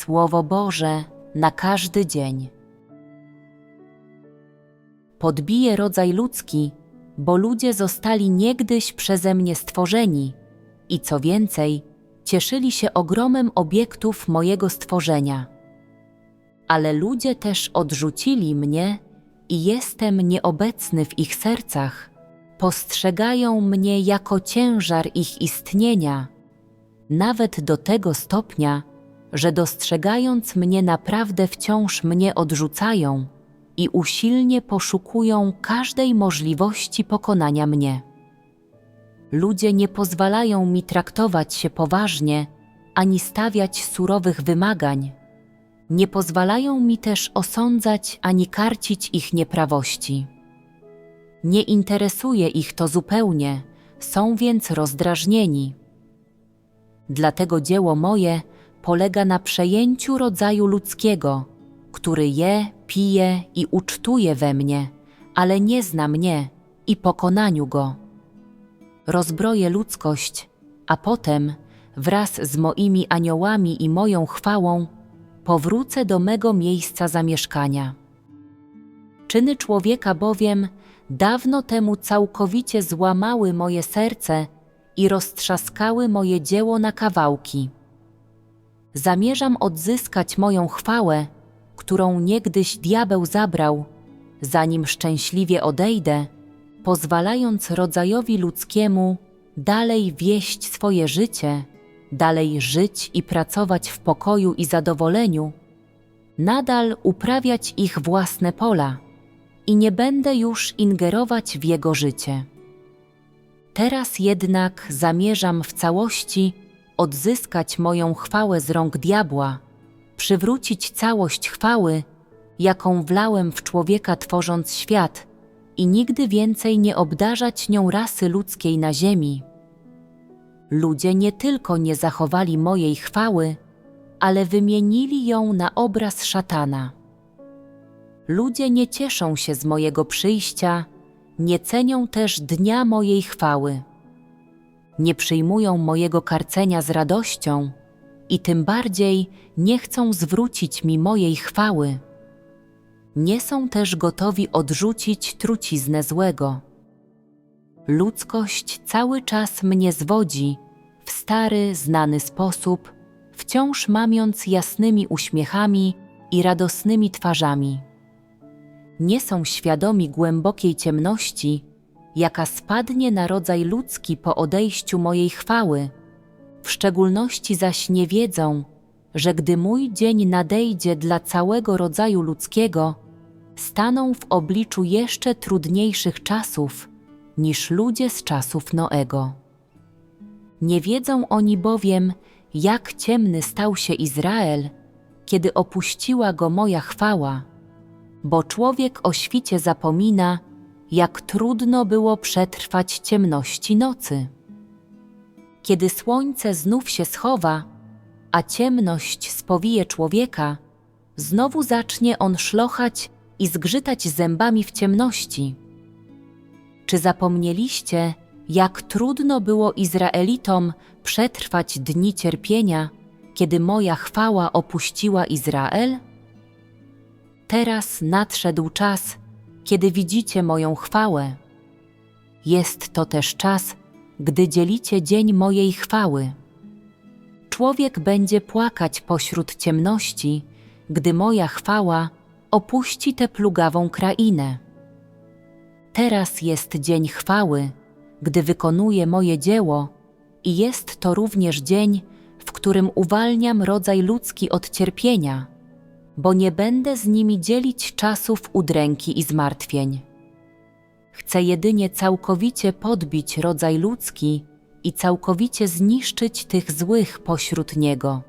Słowo Boże na każdy dzień. Podbije rodzaj ludzki, bo ludzie zostali niegdyś przeze mnie stworzeni i co więcej, cieszyli się ogromem obiektów mojego stworzenia. Ale ludzie też odrzucili mnie i jestem nieobecny w ich sercach. Postrzegają mnie jako ciężar ich istnienia, nawet do tego stopnia, że dostrzegając mnie naprawdę wciąż mnie odrzucają i usilnie poszukują każdej możliwości pokonania mnie. Ludzie nie pozwalają mi traktować się poważnie ani stawiać surowych wymagań. Nie pozwalają mi też osądzać ani karcić ich nieprawości. Nie interesuje ich to zupełnie, są więc rozdrażnieni. Dlatego dzieło moje polega na przejęciu rodzaju ludzkiego, który je, pije i ucztuje we mnie, ale nie zna mnie i pokonaniu go. Rozbroję ludzkość, a potem, wraz z moimi aniołami i moją chwałą, powrócę do mego miejsca zamieszkania. Czyny człowieka bowiem dawno temu całkowicie złamały moje serce i roztrzaskały moje dzieło na kawałki. Zamierzam odzyskać moją chwałę, którą niegdyś diabeł zabrał, zanim szczęśliwie odejdę, pozwalając rodzajowi ludzkiemu dalej wieść swoje życie, dalej żyć i pracować w pokoju i zadowoleniu, nadal uprawiać ich własne pola i nie będę już ingerować w jego życie. Teraz jednak zamierzam w całości odzyskać moją chwałę z rąk diabła, przywrócić całość chwały, jaką wlałem w człowieka tworząc świat i nigdy więcej nie obdarzać nią rasy ludzkiej na ziemi. Ludzie nie tylko nie zachowali mojej chwały, ale wymienili ją na obraz szatana. Ludzie nie cieszą się z mojego przyjścia, nie cenią też dnia mojej chwały. Nie przyjmują mojego karcenia z radością i tym bardziej nie chcą zwrócić mi mojej chwały. Nie są też gotowi odrzucić truciznę złego. Ludzkość cały czas mnie zwodzi w stary, znany sposób, wciąż mamiąc jasnymi uśmiechami i radosnymi twarzami nie są świadomi głębokiej ciemności, jaka spadnie na rodzaj ludzki po odejściu mojej chwały, w szczególności zaś nie wiedzą, że gdy mój dzień nadejdzie dla całego rodzaju ludzkiego, staną w obliczu jeszcze trudniejszych czasów niż ludzie z czasów Noego. Nie wiedzą oni bowiem, jak ciemny stał się Izrael, kiedy opuściła go moja chwała bo człowiek o świcie zapomina, jak trudno było przetrwać ciemności nocy. Kiedy słońce znów się schowa, a ciemność spowije człowieka, znowu zacznie on szlochać i zgrzytać zębami w ciemności. Czy zapomnieliście, jak trudno było Izraelitom przetrwać dni cierpienia, kiedy moja chwała opuściła Izrael? Teraz nadszedł czas, kiedy widzicie moją chwałę. Jest to też czas, gdy dzielicie dzień mojej chwały. Człowiek będzie płakać pośród ciemności, gdy moja chwała opuści tę plugawą krainę. Teraz jest dzień chwały, gdy wykonuję moje dzieło, i jest to również dzień, w którym uwalniam rodzaj ludzki od cierpienia bo nie będę z nimi dzielić czasów udręki i zmartwień. Chcę jedynie całkowicie podbić rodzaj ludzki i całkowicie zniszczyć tych złych pośród niego.